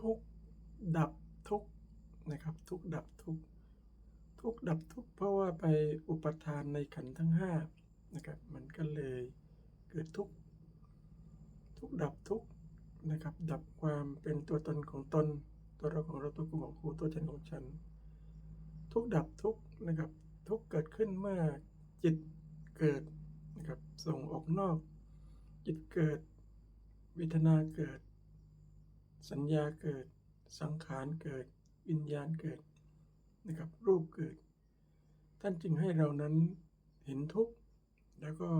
ทุกดับทุกนะครับ ทุกดับทุกทุกดับทุกเพราะว่าไปอุปทานในขันทั้งห้านะครับมันก็เลยเกิดทุกทุกดับทุกนะครับ ดับความเป็นตัวตนของตน ตัวเราของเราตัวกูของกูตัวฉันของฉัน ทุกดับทุกนะครับ ทุกเกิดขึ้นเมื่อจิตเกิดนะครับส่งออกนอก จิตเกิดเวทนาเกิด สัญญาเกิด สังขารเกิด วิญญาณเกิดนะครับรูปเกิด ท่านจึงให้เรานั้นเห็นทุกข์แล้วก็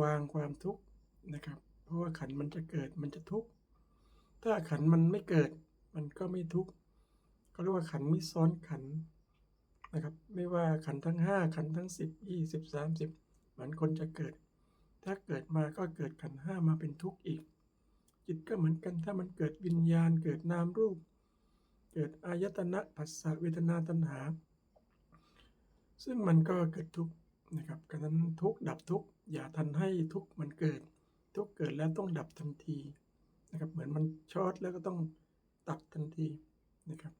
วางความทุกข์นะครับ เพราะว่าขันมันจะเกิดมันจะทุกข์ถ้าขันมันไม่เกิดมันก็ไม่ทุกข์เขาเรียกว่าขันไม่ซ้อนขันนะครับ ไม่ว่าขันทั้งห้าขันทั้งสิบยี่สิบสามสิบเหมือนคนจะเกิด ถ้าเกิดมาก็เกิดขันห้ามาเป็นทุกข์อีก จิตก็เหมือนกัน ถ้ามันเกิดวิญญาณ เกิดนามรูป เกิดอายตนะผัสสะเวทนาตัณหา ซึ่งมันก็เกิดทุกข์นะครับการนั้นทุกข์ดับทุกข์อย่าทันให้ทุกข์มันเกิด ทุกข์เกิดแล้วต้องดับทันทีนะครับเหมือนมันช็อตแล้วก็ต้องตัดทันทีนะครับ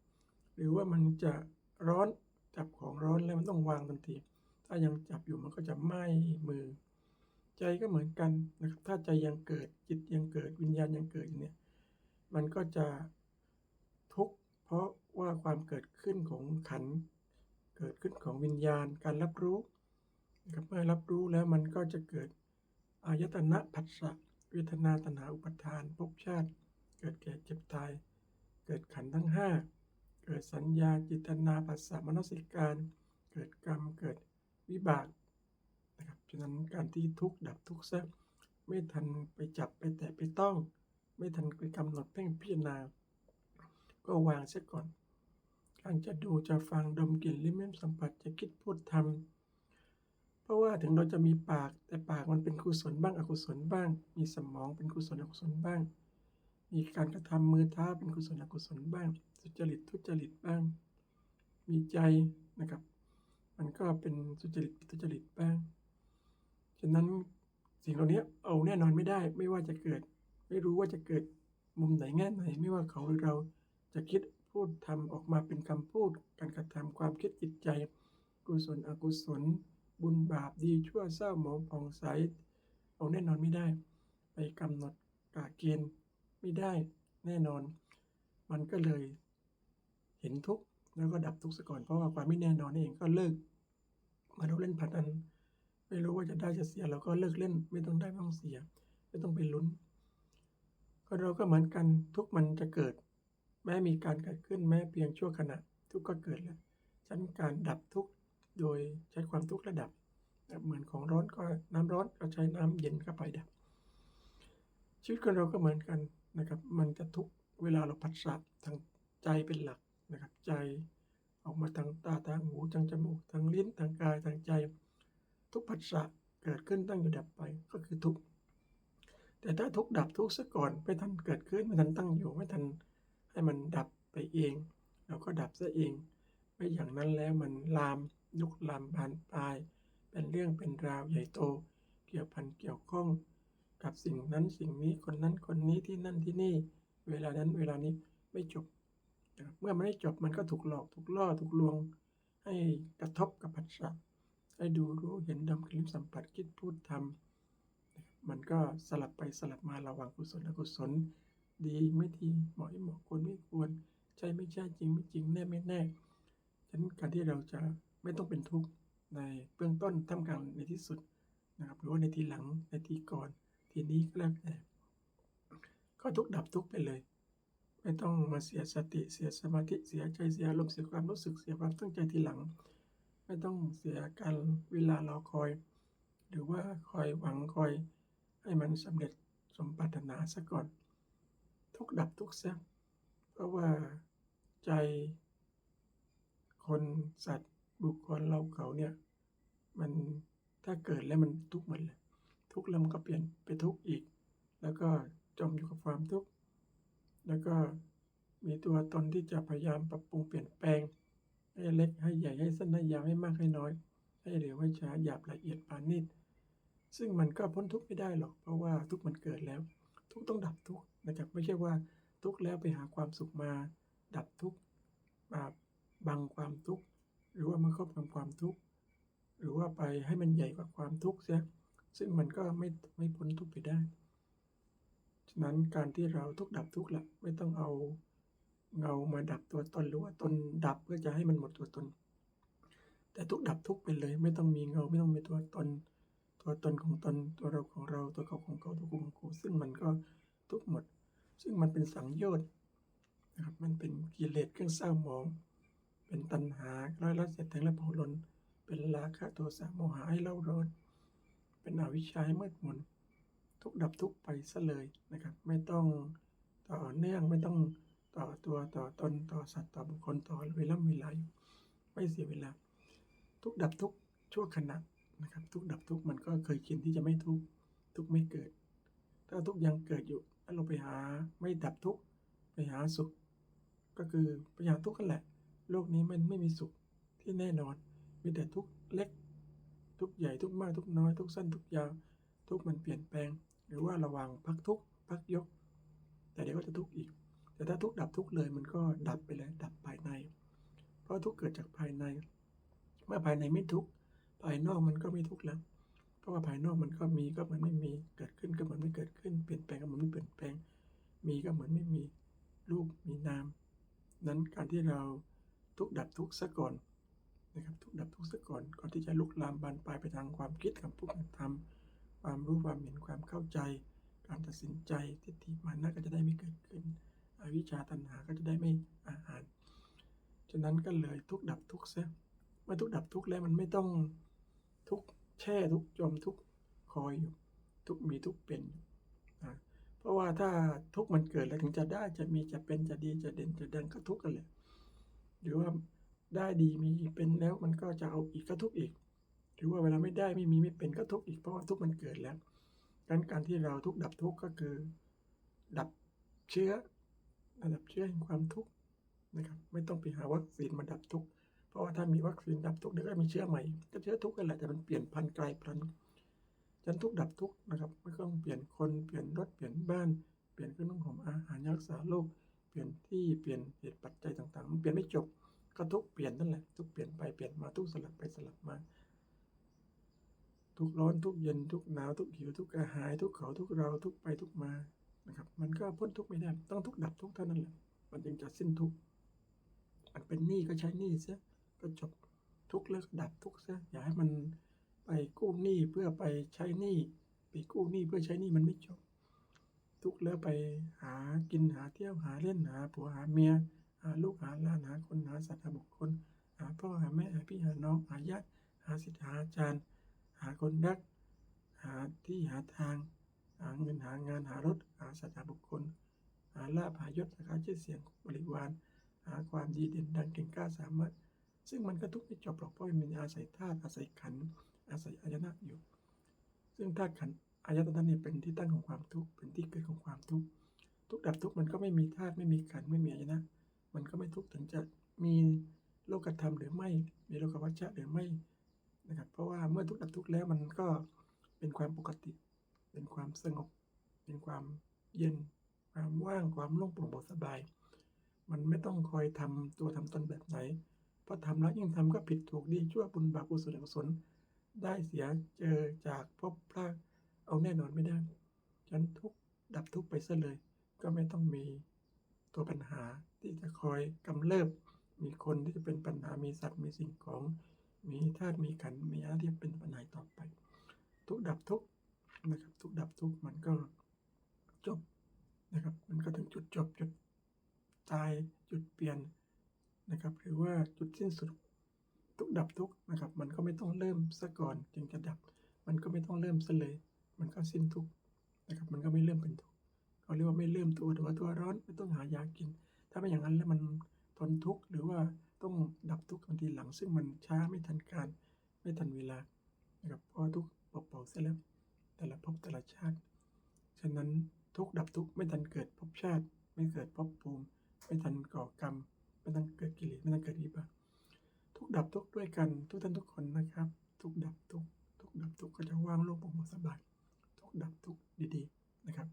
หรือว่ามันจะร้อนจับของร้อนแล้วมันต้องวางทันที ถ้ายังจับอยู่มันก็จะไหม้มือ ใจก็เหมือนกันนะครับ ถ้าใจยังเกิดจิตยังเกิดวิญญาณยังเกิดอยู่เนี่ย มันก็จะทุกข์เพราะว่าความเกิดขึ้นของขัน เกิดขึ้นของวิญญาณการรับรู้นะครับเมื่อรับรู้แล้วมันก็จะเกิดอายตนะผัสสะเวทนาตัณหาอุปทานภพชาติ เกิดแก่เจ็บตาย เกิดขันทั้งห้าเกิดสัญญาจิตนาปัสสะมนสิการ เกิดกรรมเกิดวิบาก นะครับฉะนั้นการที่ทุกดับทุกข์ซะไม่ทันไปจับไปแตะไปต้อง ไม่ทันไปกำหนดเพ่งพิจารณา ก็วางเสียก่อน การจะดูจะฟังดมกลิ่นลิ้มรสสัมผัสจะคิดพูดทำเพราะว่าถึงเราจะมีปากแต่ปากมันเป็นกุศลบ้างอกุศลบ้าง มีสมองเป็นกุศลอกุศลบ้าง มีการกระทำมือเท้าเป็นกุศลอกุศลบ้าง สุจริตทุจริตบ้าง มีใจนะครับ มันก็เป็นสุจริตทุจริตบ้าง ฉะนั้นสิ่งเหล่านี้เอาแน่นอนไม่ได้ ไม่ว่าจะเกิด ไม่รู้ว่าจะเกิดมุมไหนแง่ไหน ไม่ว่าเขาหรือเราจะคิดพูดทำออกมาเป็นคำพูด การกระทำความคิดจิตใจ กุศลอกุศล บุญบาปดีชั่วเศร้าหมองผ่องใสเอาแน่นอนไม่ได้ ไปกำหนดกาเกณฑ์ไม่ได้แน่นอน มันก็เลย เห็นทุกข์แล้วก็ดับทุกข์ซะก่อนเพราะว่าความไม่แน่นอนนี่เองก็เลิก มาเราเล่นพนัน ไม่รู้ว่าจะได้จะเสียเราก็เลิกเล่น ไม่ต้องได้ไม่ต้องเสีย ไม่ต้องไปลุ้นก็เราก็เหมือนกันทุกมันจะเกิด แม้มีการเกิดขึ้นแม้เพียงชั่วขณะ ทุกก็เกิดแล้วฉันการดับทุกโดยใช้ความทุกระดับเหมือนของร้อนก็น้ำร้อนก็ใช้น้ำเย็นเข้าไปดับชีวิตของเราก็เหมือนกันนะครับ มันจะทุกเวลาเราผัสสะทางใจเป็นหลักนะครับ ใจออกมาทางตาทางหูทางจมูกทางลิ้นทางกายทางใจ ทุกผัสสะเกิดขึ้นตั้งอยู่ดับไปก็คือทุกแต่ถ้าทุกดับทุกซะก่อนไม่ทันเกิดขึ้นไม่ทันตั้งอยู่ไม่ทันให้มันดับไปเองเราก็ดับซะเอง ไม่อย่างนั้นแล้วมันลามลุกลามบานปลาย เป็นเรื่องเป็นราวใหญ่โต เกี่ยวพันเกี่ยวข้อง กับสิ่งนั้นสิ่งนี้คนนั้นคนนี้ที่นั่นที่นี่ เวลานั้นเวลานี้ไม่จบนะครับเมื่อมันไม่จบมันก็ถูกหลอกถูกล่อถูกลวง ให้กระทบกับผัสสะ ให้ดูรู้เห็นดมกลิ่นสัมผัสคิดพูดทำมันก็สลับไปสลับมาระหว่างกุศลอกุศล ดีไม่ดีเหมาะไม่เหมาะควรไม่ควร ใช่ไม่ใช่จริงไม่จริงแน่ไม่แน่ฉะนั้นการที่เราจะไม่ต้องเป็นทุกข์ในเบื้องต้นท่ามกลางในที่สุดนะครับหรือว่าในทีหลังในทีก่อนทีนี้ก็แล้วแต่ก็ทุกข์ดับทุกข์ไปเลย ไม่ต้องมาเสียสติเสียสมาธิเสียใจเสียอารมณ์เสียความรู้สึกเสียความตั้งใจทีหลัง ไม่ต้องเสียการเวลารอคอย หรือว่าคอยหวังคอย ให้มันสำเร็จสมปรารถนาซะก่อน ทุกดับทุกข์ซะเพราะว่าใจ คนสัตว์บุคคลเราเขาเนี่ย มันถ้าเกิดแล้วมันทุกข์หมดเลย ทุกข์แล้วมันก็เปลี่ยนไปทุกข์อีก แล้วก็จมอยู่กับความทุกข์แล้วก็มีตัวตนที่จะพยายามปรับปรุงเปลี่ยนแปลง ให้เล็กให้ใหญ่ให้สั้นให้ยาวให้มากให้น้อย ให้เร็วให้ช้าหยาบละเอียดปานนิดซึ่งมันก็พ้นทุกข์ไม่ได้หรอก เพราะว่าทุกข์มันเกิดแล้ว ทุกข์ต้องดับทุกข์นะครับไม่ใช่ว่าทุกข์แล้วไปหาความสุขมา ดับทุกข์มาบังความทุกข์หรือว่ามาครอบงำความทุกข์หรือว่าไปให้มันใหญ่กว่าความทุกข์เสียซึ่งมันก็ไม่ไม่พ้นทุกข์ไปได้ ฉะนั้นการที่เราทุกข์ดับทุกข์ละไม่ต้องเอา เงามาดับตัวตนหรือว่าตนดับเพื่อจะให้มันหมดตัวตน แต่ทุกดับทุกไปเลย ไม่ต้องมีเงาไม่ต้องมีตัวตน ตัวตนของตนตัวเราของเราตัวเขาของเขาตัวกูของกูซึ่งมันก็ทุกหมด ซึ่งมันเป็นสังโยชน์นะครับมันเป็นกิเลสเครื่องเศร้าหมอง เป็นตัณหาร้อยละเสียดแทงและเผาลนเป็นราคะโทสะโมหะให้เล่าร้อนเป็นอวิชชาให้มืดมนทุกดับทุกไปซะเลยนะครับ ไม่ต้องต่อเนื่องไม่ต้อง ต่อตัวต่อตนต่อสัตว์ต่อบุคคลต่อเวลาเวลาอยู่ไม่เสียเวลา ทุกดับทุกชั่วขณะนะครับ ทุกดับทุกมันก็เคยชินที่จะไม่ทุกทุกไม่เกิด ถ้าทุกยังเกิดอยู่ถ้าเราไปหาไม่ดับทุกไปหาสุข ก็คือไปหาทุกข์กันแหละ โลกนี้มันไม่มีสุขที่แน่นอนมีแต่ทุกเล็ก ทุกใหญ่ทุกมากทุกน้อย ทุกสั้นทุกยาวทุกมันเปลี่ยนแปลง หรือว่าระว่างพักทุกพักยก แต่เดี๋ยวก็จะทุกข์อีก แต่ถ้าทุกดับทุกเลยมันก็ดับไปเลย ดับภายใน เพราะทุกเกิดจากภายใน เมื่อภายในไม่ทุกภายนอกมันก็ไม่ทุกแล้ว เพราะว่าภายนอกมันก็มีก็เหมือนไม่มีเกิดขึ้นก็เหมือนไม่เกิดขึ้น เปลี่ยนแปลงก็เหมือนไม่เปลี่ยนแปลง มีก็เหมือนไม่มีรูปมีนาม นั้นการที่เราทุกดับทุกซะก่อนนะครับทุกดับทุกซะก่อนก่อนที่จะลุกลามบานปลายไปทางความคิดคำพูดคำทำความรู้ความเห็นความเข้าใจ การตัดสินใจทิฏฐิมานะก็จะได้ไม่เกิดขึ้น อวิชชาตัณหาก็จะได้ไม่อาหาร ฉะนั้นก็เลยทุกดับทุกข์ซะเมื่อทุกดับทุกแล้วมันไม่ต้องทุกแช่ทุกจมทุกคอยอยู่ ทุกมีทุกเป็นอยู่นะเพราะว่าถ้าทุกมันเกิดแล้วถึงจะได้จะมีจะเป็นจะดีจะเด่นจะดังก็ทุกกันแหละหรือว่าได้ดีมีเป็นแล้วมันก็จะเอาอีกก็ทุกอีก หรือว่าเวลาไม่ได้ไม่มีไม่เป็นก็ทุกอีกเพราะว่าทุกมันเกิดแล้วดังนั้นการที่เราทุกดับทุกก็คือ ดับเชื้อ ระดับเชื้อแห่งความทุกข์นะครับ ไม่ต้องไปหาวัคซีนมาดับทุกข์เพราะว่าถ้ามีวัคซีนดับทุกข์เดี๋ยวก็มีเชื้อใหม่ก็เชื้อทุกข์กันแหละแต่มันเปลี่ยนพันธุ์กลายพันธุ์ฉันทุกข์ดับทุกข์นะครับไม่ต้องเปลี่ยนคนเปลี่ยนรถเปลี่ยนบ้านเปลี่ยนเครื่องนุ่งห่มอาหารยารักษาโรคเปลี่ยนที่เปลี่ยนเหตุปัจจัยต่างๆมันเปลี่ยนไม่จบก็ทุกข์เปลี่ยนนั่นแหละทุกข์เปลี่ยนไปเปลี่ยนมาทุกข์สลับไปสลับมา ทุกข์ร้อนทุกข์เย็นทุกข์หนาวทุกหิวทุกกระหาย ทุกเขาทุกเราทุกไปทุกมา นะครับ มันก็พ้นทุกข์ไม่ได้ ต้องทุกข์ดับทุกข์เท่านั้นแหละ มันจึงจะสิ้นทุกข์ มันเป็นหนี้ก็ใช้หนี้เสียก็จบทุกข์แล้วก็ดับทุกข์เสียอย่าให้มันไปกู้หนี้เพื่อไปใช้หนี้ไปกู้หนี้เพื่อใช้หนี้มันไม่จบ ทุกข์แล้วไปหากินหาเที่ยวหาเล่นหาผัวหาเมียหาลูกหาหลานหาคนหาสัตว์หาบุคคลหาพ่อหาแม่หาพี่หาน้องหาญาติหาศิษย์หาอาจารย์ หาคนรัก หาที่หาทาง หาเงินหางานหารถ หาสัตว์บุคคล หาลาภหายศสาขาชื่อเสียงบริวาร หาความดีเด่นดังเก่งกล้าสามารถ ซึ่งมันก็ทุกข์ไม่จบหรอกเพราะมันอาศัยธาตุอาศัยขันอาศัยอายนะอยู่ ซึ่งธาตุขันอายตนะนี่เป็นที่ตั้งของความทุกข์เป็นที่เกิดของความทุกข์ทุกดับทุกมันก็ไม่มีธาตุไม่มีขันไม่มีอายนะ มันก็ไม่ทุกข์ถึงจะมีโลกธรรมหรือไม่มีโลกวัชชะหรือไม่นะครับเพราะว่าเมื่อทุกดับทุกแล้วมันก็เป็นความปกติ เป็นความสงบ เป็นความเย็น ความว่างความโล่งโปร่งเบาสบาย มันไม่ต้องคอยทำตัวทำตนแบบไหนเพราะทำแล้วยิ่งทำก็ผิดถูกดีชั่วบุญบาปกุศลอกุศลได้เสียเจอจากพบพลาดเอาแน่นอนไม่ได้ฉันทุกดับทุกไปซะเลย ก็ไม่ต้องมีตัวปัญหาที่จะคอยกำเริบ มีคนที่จะเป็นปัญหา มีสัตว์ มีสิ่งของ มีธาตุ มีขัน มีอาที่เป็นปัญหาต่อไป ทุกดับทุก นะครับทุกดับทุกมันก็จบนะครับ มันก็ถึงจุดจบจุดตายจุดเปลี่ยนนะครับ หรือว่าจุดสิ้นสุดทุกดับทุกนะครับ มันก็ไม่ต้องเริ่มซะก่อนจึงจะดับ มันก็ไม่ต้องเริ่มซะเลย มันก็สิ้นทุกนะครับ มันก็ไม่เริ่มเป็นทุกเขาเรียกว่าไม่เริ่มตัวหัวตัวร้อนไม่ต้องหายากิน ถ้าไม่อย่างนั้นแล้วมันทนทุกข์หรือว่าต้องดับทุกข์ทันทีหลัง ซึ่งมันช้าไม่ทันการไม่ทันเวลานะครับเพราะทุกข์เป่าๆเสียแล้ว แต่ละภพแต่ละชาติ ฉะนั้นทุกดับทุกไม่ทันเกิดภพชาติ ไม่เกิดภพภูมิ ไม่ทันก่อกรรม ไม่ทันเกิดกิเลสไม่ทันเกิดวิบากทุกดับทุกด้วยกันทุกท่านทุกคนนะครับ ทุกดับทุกทุกดับทุกก็จะว่างโล่งโปร่งสบายทุกดับทุกดีๆนะครับ